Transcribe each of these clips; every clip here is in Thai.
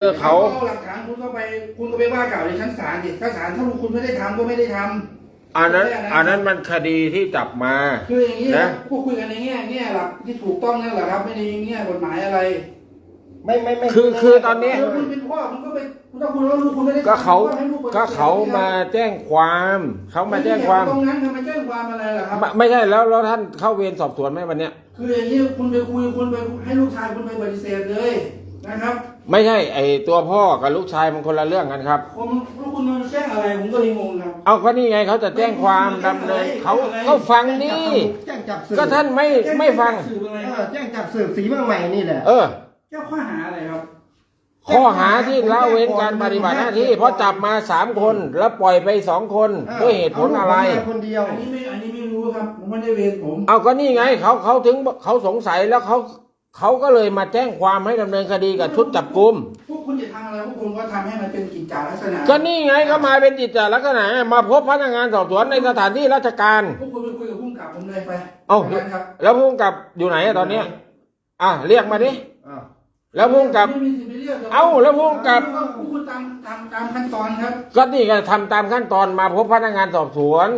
เออเขาอหลักฐานคุณก็ไปคุณก็ไปว่ากล่าวในชั้นศาลดิถ้าศาลถ้าคุณไม่ได้ทำก็ไม่ได้ทำอันนั้นอันนั้นมันคดีที่จับมา คืออย่างนี้นะนะพูดคุยกันในแง่แง่หลักที่ถูกต้องนั่นแหละครับไม่ได้แง่กฎหมายอะไรไม่ไม่ไม่คือคือตอนนี้คือคุณเป็นพ่อคุณก็ไปถ้าคุณว่าลูกคุณไม่ได้ก็เขาทำให้ลูปิดก็เขามาแจ้งความเขามาแจ้งความตรงนั้นทำไมแจ้งความอะไรล่ะครับ ไม่ไม่ใช่แล้วแล้วท่านเข้าเวรสอบสวนไหมวันเนี้ย คืออย่างนี้คุณไปคุยคุณไปให้ลูกชายคุณไปปฏิเสธเลยนะครับ ไม่ใช่ไอตัวพ่อกับลูกชายมันคนละเรื่องกันครับ ผมลูกคุณมาแจ้งอะไรผมก็เลยงงครับ เอาก็นี่ไงเขาจะแจ้งความดำเนินเขาก็ฟังนี่แจ้งจับสืบก็ท่านไม่ไม่ฟัง สืบอะไรเอคอรับแจ้งจับสืบสีเมืองใหม่นี่แหละเออแจ้งข้อหาอะไรครับ ข้อหาที่ละเว้นการปฏิบัติหน้าที่เพราะจับมาสามคนแล้วปล่อยไปสองคนด้วยเหตุผลอะไร เาลูกผมมาคนเดียว อันนี้ไม่อันนี้ไม่รู้ครับ ผมไม่ได้เวรผม เอาก็นี่ไงเขาเขาถึงเขาสงสัยแล้วเขา เขาก็เลยมาแจ้งความให้ดำเนินคดีกับชุดจับกุมพวกคุณจะทำอะไรพวกคุณก็ทำให้มันเป็นกิจจาลักษณะก็นี่ไงก็มาเป็นจิตจาลักษณะมาพบพนักงานสอบสวนในสถานที่ราชการ พวกคุณไปคุยกับผู้กำกับผมเลยไปเอ้าไปกันครับแล้วผู้กำกับอยู่ไหนอะตอนเนี้ยอะเรียกมาดิอ้าวแล้วผู้กำกับ ไม่มีสิทธิ์ไปเรียกหรกเอ้าแล้วผู้กำกับ พวกคุณตามตามตามขั้นตอนครับ ก็นี่ก็ทำตามขั้นตอนมาพบพนักงานสอบสวน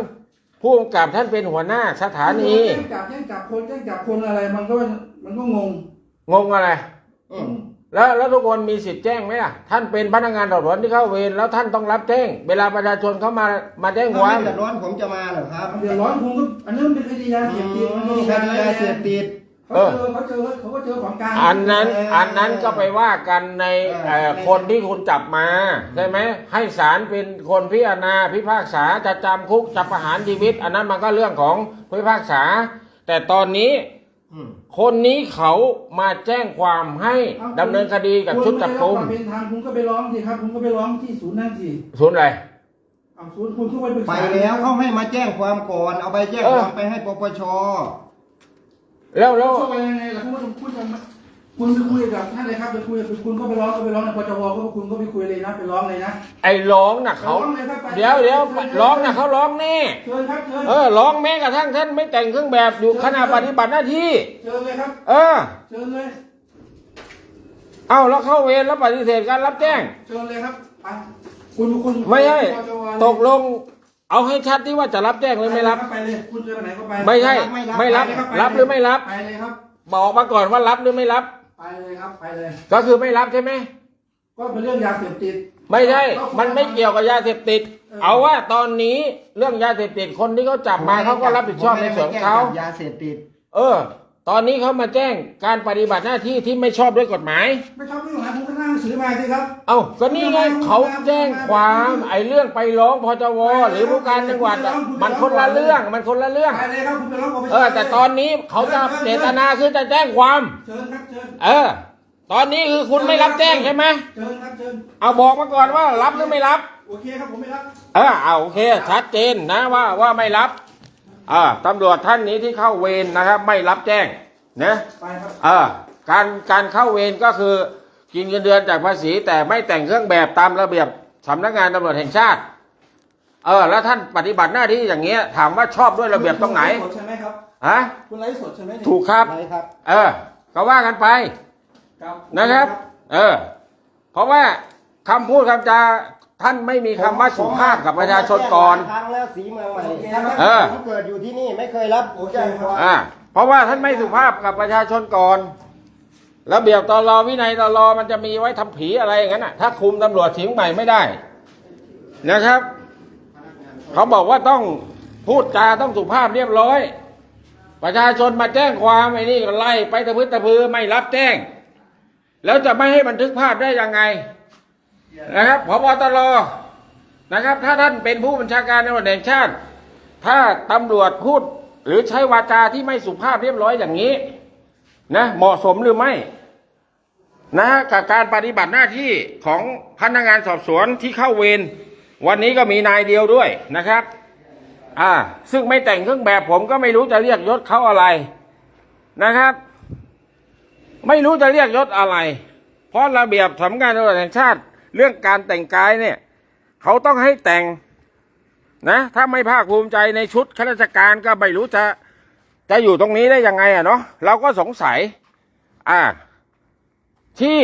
ผู้กำกับท่านเป็นหัวหน้าสถานีแจ้งจับแจ้งจับคนแจ้งจับคนอะไรมันก็มันก็งงงงอะไร อืมแล้วแล้วทุกคนมีสิทธิ์แจ้งไหมล่ะ ท่านเป็นพนักงานสอบสวนที่เข้าเวรแล้วท่านต้องรับแจ้ง เวลาประชาชนเขามามาแจ้งคถ้าวามไม่เดือดร้อนผมจะมาเหรอครับเดือดร้อนคุณก็อันนี้มันเป็นคดียาเสพติดมันอืมคดียาเสพติด เขาเจอเขาเจอเขาก็เจอของกลางอันนั้นอันนั้นก็ไปว่ากันในคนที่คุณจับมาใช่ไหมให้ศาลเป็นคนพิจารณาพิพากษาจะจำคุกจะประหารชีวิต อันนั้นมันก็เรื่องของพิพากษา แต่ตอนนี้คนนี้เขามาแจ้งความให้ดำเนินคดีกับชุดจับกุมคุณไม่ได้รับความเป็นธรรมคุณก็ไปร้องสิครับคุณก็ไปร้องที่ศูนย์นั่นสิศูนย์อะไรศูนย์คุณก็ไปไปแล้วเขาให้มาแจ้งความก่อนเอาไปแจ้งความไปให้ปปช แล้วแล้วช่วยยังไงล่ะคุณก็คุณจะคุณไปคุยกับท่านเลยครับไปคุยกับคุณก็ไปร้องก็ไปร้องในปจวก็คุณก็ไปคุยเลยนะไปร้องเลยนะ ไอ้ร้องน่ะเขาร้องเลยครับไปเดี๋ยวเดี๋ยวร้องน่ะเขาร้องแน่เชิญครับเชิญเออร้องแม้กระทั่งท่านไม่แต่งเครื่องแบบอยู่ขณะปฏิบัติหน้าที่ เชิญเลยครับ เออ เชิญเลยเอาแล้วเข้าเวรแล้วปฏิเสธการรับแจ้ง เชิญเลยครับไปคุณคุณไม่ใช่ปจวเลย ตกลง เอาให้ชัดที่ว่าจะรับแจ้งหรือไม่รับ ไปเลยคุณจะไปไหนก็ไปไม่ใช่ไม่รับไปเลยครับหรือไม่รับ ไปเลยครับบอกมาก่อนว่ารับหรือไม่รับ ไปเลยครับไปเลย ก็คือไม่รับใช่ไหมก็เป็นเรื่องยาเสพติด ไม่ใช่ มันไม่เกี่ยวกับยาเสพติด เอาว่าตอนนี้เรื่องยาเสพติดคนที่เขาจับมาเขาก็รับผิดชอบในส่วนของเขาผมไม่ได้มแจ้งจับยาเสพติด เออ ตอนนี้เขามาแจ้งการปฏิบัติหน้าที่ที่ไม่ชอบด้วยกฎหมาย ไม่ชอบเรื่องไหนคุณก็นั่งหนังสือมาสิครับ เอ้าก็นี่ไงเขาแจ้งความไอ้เรื่องไปร้องพจวหรือผู้การจังหวัดอะมันคนละเรื่องมันคนละเรื่อง ไปเลยครับคุณไปร้องปปชเออ แต่ตอนนี้เขาจะเจตนาคือจะแจ้งความ เชิญครับเชิญเออ ตอนนี้คือคุณไม่รับแจ้งใช่ไหมเชิญครับเชิญเอาบอกมาก่อนว่ารับหรือไม่รับ โอเคครับผมไม่รับ เออเอาโอเค ชัดเจนนะว่าว่าไม่รับ อ่าตำรวจท่านนี้ที่เข้าเวรนะครับ ไม่รับแจ้งนะไปครับเออการการเข้าเวรก็คือกินเงินเดือนจากภาษีแต่ไม่แต่งเครื่องแบบตามระเบียบสำนักงานตำรวจแห่งชาติ เออ แล้วท่านปฏิบัติหน้าที่อย่างเงี้ย ถามว่าชอบด้วยระเบียบตรงไหนคุณลฟ์สดใช่ไหมครับฮะคุณไลฟ์สดใช่ไหมเนี่ยถูกครับอะไรครับเออ ก็ว่ากันไป ครับ นะครับ เออ เพราะว่าคำพูดคำจา ท่านไม่มีคำว่าสุภาพกับประชาชนก่อน ผมมาแจ้งหลายครั้งแล้วสีเมืองใหม่เออผมเกิดอยู่ที่นี่ไม่เคยรับแจ้งความอ่าเพราะว่าท่านไม่สุภาพกับประชาชนก่อน ระเบียบตลอวินัยตลอมันจะมีไว้ทำผีอะไรอย่างนั้นน่ะ ถ้าคุมตำรวจเสียงใหม่ไม่ได้ นะครับ เขาบอกว่าต้องพูดจาต้องสุภาพเรียบร้อย ประชาชนมาแจ้งความไอ้นี่ก็ไล่ไปตะพื้นตะพือไม่รับแจ้ง แล้วจะไม่ให้บันทึกภาพได้ยังไง นะครับพบตรนะครับ ถ้าท่านเป็นผู้บัญชาการตำรวจแห่งชาติ ถ้าตำรวจพูดหรือใช้วาจาที่ไม่สุภาพเรียบร้อยอย่างนี้ นะเหมาะสมหรือไม่ นะกับการปฏิบัติหน้าที่ของพนักงานสอบสวนที่เข้าเวรวันนี้ก็มีนายเดียวด้วยนะครับ อ่า ซึ่งไม่แต่งเครื่องแบบผมก็ไม่รู้จะเรียกยศเขาอะไรนะครับ ไม่รู้จะเรียกยศอะไร เพราะระเบียบสำนักงานตำรวจแห่งชาติ เรื่องการแต่งกายเนี่ย เขาต้องให้แต่งนะ ถ้าไม่ภาคภูมิใจในชุดข้าราชการก็ไม่รู้จะจะอยู่ตรงนี้ได้ยังไงอะเนาะเราก็สงสัย อ่า ที่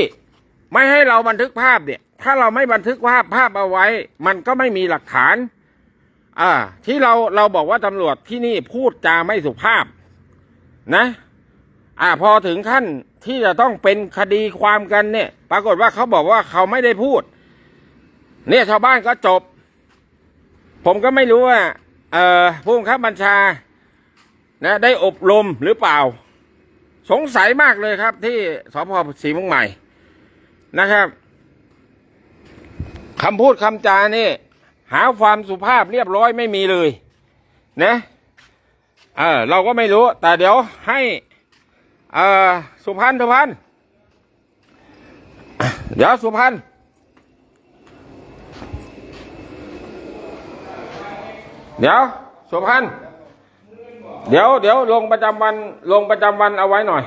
ไม่ให้เราบันทึกภาพเนี่ย ถ้าเราไม่บันทึกภาพภาพเอาไว้ มันก็ไม่มีหลักฐาน อ่า ที่เราเราบอกว่าตำรวจที่นี่พูดจาไม่สุภาพ นะ อ่าพอถึงขั้นที่จะต้องเป็นคดีความกันเนี่ย ปรากฏว่าเขาบอกว่าเขาไม่ได้พูด เนี่ยชาวบ้านก็จบ ผมก็ไม่รู้ว่าเอ่อผู้บังคับบัญชานะได้อบรมหรือเปล่า สงสัยมากเลยครับ ที่สพศรีมุงใหม่นะครับคำพูดคำจานี่ หาความสุภาพเรียบร้อยไม่มีเลย นะเออเราก็ไม่รู้ แต่เดี๋ยวให้ อ่อสุพันธ์สุพันธ์เดี๋ยวสุพันธ์เดี๋ยวสุพันธ์เดี๋ยวเดี๋ยวลงประจำวันลงประจำวันเอาไว้หน่อย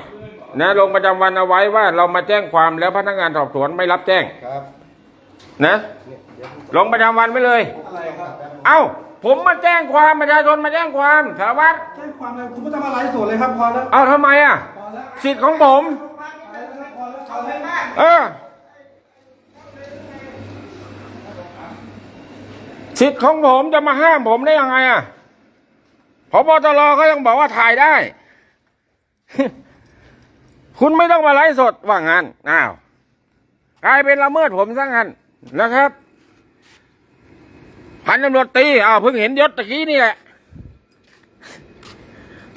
นะลงประจำวันเอาไว้ว่าเรามาแจ้งความแล้วพนักงานสอบสวนไม่รับแจ้งครับนะ ลงประจำวันไว้เลยอะไรครับเอ้า ผมมาแจ้งความประชาชนมาแจ้งความสารวัตรแจ้งความอะไรคุณไม่ต้องมาไลฟ์สดเลยครับพอแล้วเอาทำไมอะพอแล้ว สิทธิ์ของผมพอแล้วพอแล้วพอแล้วเออสิทธิ์ของผมจะมาห้ามผมได้ยังไงอะพบตรก็ยังบอกว่าถ่ายได้ คุณไม่ต้องมาไลฟ์สดว่างั้นอ้าวกลายเป็นละเมิดผมซะงั้นนะครับ พันตำรวจตีอ้าวเพิ่งเห็นยศตะกี้นี่แหละ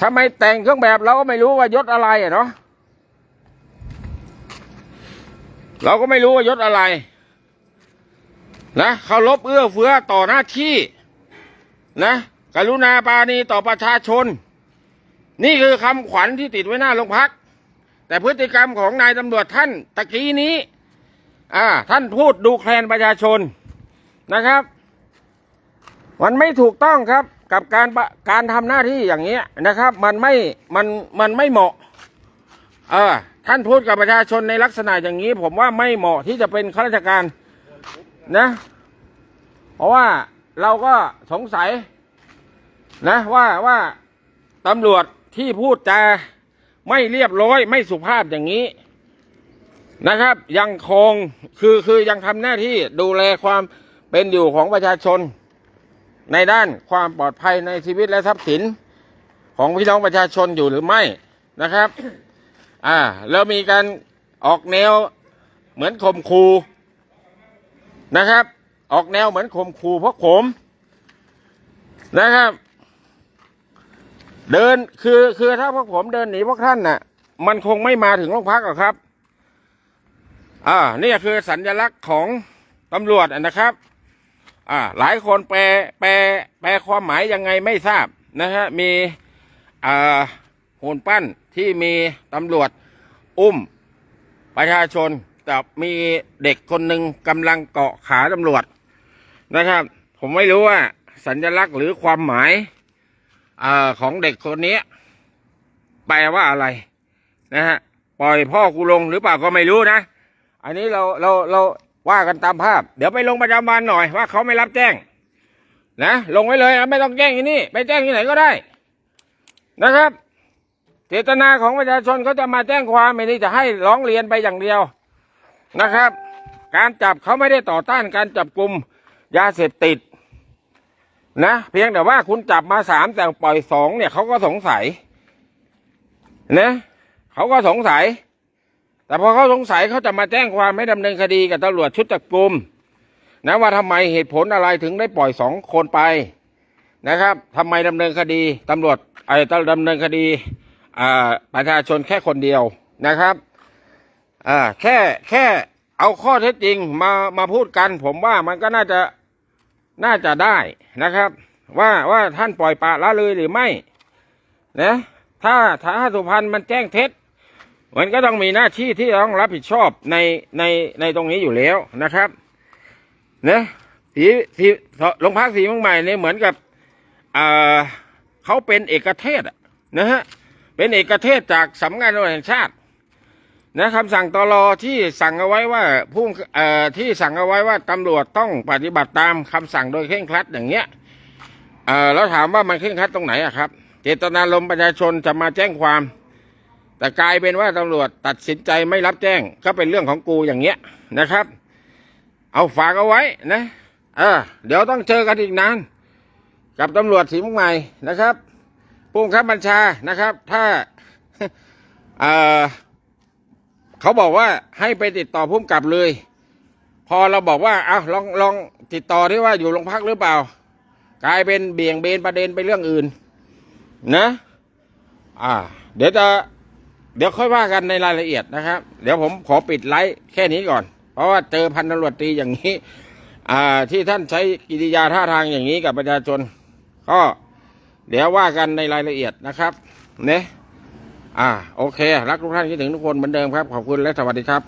ทำไมแต่งเครื่องแบบเราก็ไม่รู้ว่ายศอะไรอะเนาะเราก็ไม่รู้ว่ายศอะไรนะเคารพเอื้อเฟื้อต่อหน้าที่ นะกรุณาปาณีต่อประชาชน นี่คือคำขวัญที่ติดไว้หน้าโรงพัก แต่พฤติกรรมของนายตำรวจท่านตะกี้นี้ อ่า ท่านพูดดูแคลนประชาชนนะครับ มันไม่ถูกต้องครับ กับการการทำหน้าที่อย่างเงี้ยนะครับ มันไม่มันมันไม่เหมาะ เออท่านพูดกับประชาชนในลักษณะอย่างนี้ ผมว่าไม่เหมาะที่จะเป็นข้าราชการนะ เพราะว่าเราก็สงสัยนะว่าว่าตำรวจที่พูดจาไม่เรียบร้อยไม่สุภาพอย่างนี้นะครับ ยังคงคือคือยังทำหน้าที่ดูแลความเป็นอยู่ของประชาชน ในด้านความปลอดภัยในชีวิตและทรัพย์สินของพี่น้องประชาชนอยู่หรือไม่นะครับ อ่า แล้วมีการออกแนวเหมือนข่มขู่นะครับ ออกแนวเหมือนข่มขู่พวกผมนะครับ เดินคือคือถ้าพวกผมเดินหนีพวกท่านน่ะ มันคงไม่มาถึงโรงพักหรอกครับ อ่า นี่คือสัญลักษณ์ของตำรวจนะครับ อ่าหลายคนแปลแปลแปลความหมายยังไงไม่ทราบนะฮะมีอ่าหุ่นปั้นที่มีตำรวจอุ้มประชาชนกับมีเด็กคนหนึ่งกำลังเกาะขาตำรวจนะครับ ผมไม่รู้ว่า สัญลักษณ์หรือความหมายอาของเด็กคนนี้แปลว่าอะไรนะฮะปล่อยพ่อกูลงหรือเปล่าก็ไม่รู้นะ อันนี้เราเราเรา ว่ากันตามภาพ เดี๋ยวไปลงประจำวันหน่อยว่าเขาไม่รับแจ้ง นะลงไว้เลยไม่ต้องแจ้งที่นี่ไปแจ้งที่ไหนก็ได้ นะครับ เจตนาของประชาชนเขาจะมาแจ้งความไม่ได้จะให้ร้องเรียนไปอย่างเดียวนะครับ การจับเขาไม่ได้ต่อต้านการจับกลุ่มยาเสพติด นะ เพียงแต่ว่าคุณจับมาสามแต่ปล่อยสองเนี่ยเขาก็สงสัยนะเขาก็สงสัย แต่พอเขาสงสัยเขาจะมาแจ้งความให้ดำเนินคดีกับตำรวจชุดจับกลุ่มนะว่าทำไมเหตุผลอะไรถึงได้ปล่อยสองคนไปนะครับทำไมดำเนินคดีตำรวจไอ้ต้องดำเนินคดีประชาชนแค่คนเดียวนะครับอ่าแค่แค่เอาข้อเท็จจริงมามาพูดกัน ผมว่ามันก็น่าจะน่าจะได้นะครับ ว่าว่าท่านปล่อยปละละเลยหรือไม่นะถ้าถ้าสุพรรณมันแจ้งเท็จ มันก็ต้องมีหน้าที่ที่ต้องรับผิดชอบในในในตรงนี้อยู่แล้วนะครับนะสีสีโรงพักสีเมืองใหม่เนี่ยเหมือนกับอ่าเขาเป็นเอกเทศนะฮะเป็นเอกเทศจากสำนักงานตำรวจแห่งชาตินะคำสั่งตลอที่สั่งเอาไว้ว่าผู้เอ่อที่สั่งเอาไว้ว่าตำรวจต้องปฏิบัติตามคำสั่งโดยเคร่งครัดอย่างเงี้ยเอ่อแล้วถามว่ามันเคร่งครัดตรงไหนอะครับ เจตนารมณ์ประชาชนจะมาแจ้งความ แต่กลายเป็นว่าตำรวจตัดสินใจไม่รับแจ้ง ก็เป็นเรื่องของกูอย่างเงี้ยนะครับ เอาฝากเอาไว้นะเออเดี๋ยวต้องเจอกันอีกนาน กับตำรวจสีมุกใหม่นะครับผู้บังคับบัญชานะครับ ถ้าเออเขาบอกว่าให้ไปติดต่อพุ่มกับเลย พอเราบอกว่าเอาลองลองติดต่อที่ว่าอยู่โรงพักหรือเปล่า กลายเป็นเบี่ยงเบนประเด็นไปเรื่องอื่น นะ อ่า เดี๋ยวจะ เดี๋ยวค่อยว่ากันในรายละเอียดนะครับ เดี๋ยวผมขอปิดไลฟ์แค่นี้ก่อน เพราะว่าเจอพันตำรวจตรีอย่างนี้ อ่า ที่ท่านใช้กิริยาท่าทางอย่างนี้กับประชาชน ก็เดี๋ยวว่ากันในรายละเอียดนะครับ เนี่ยอ่า โอเค รักทุกท่านคิดถึงทุกคนเหมือนเดิมครับ ขอบคุณและสวัสดีครับ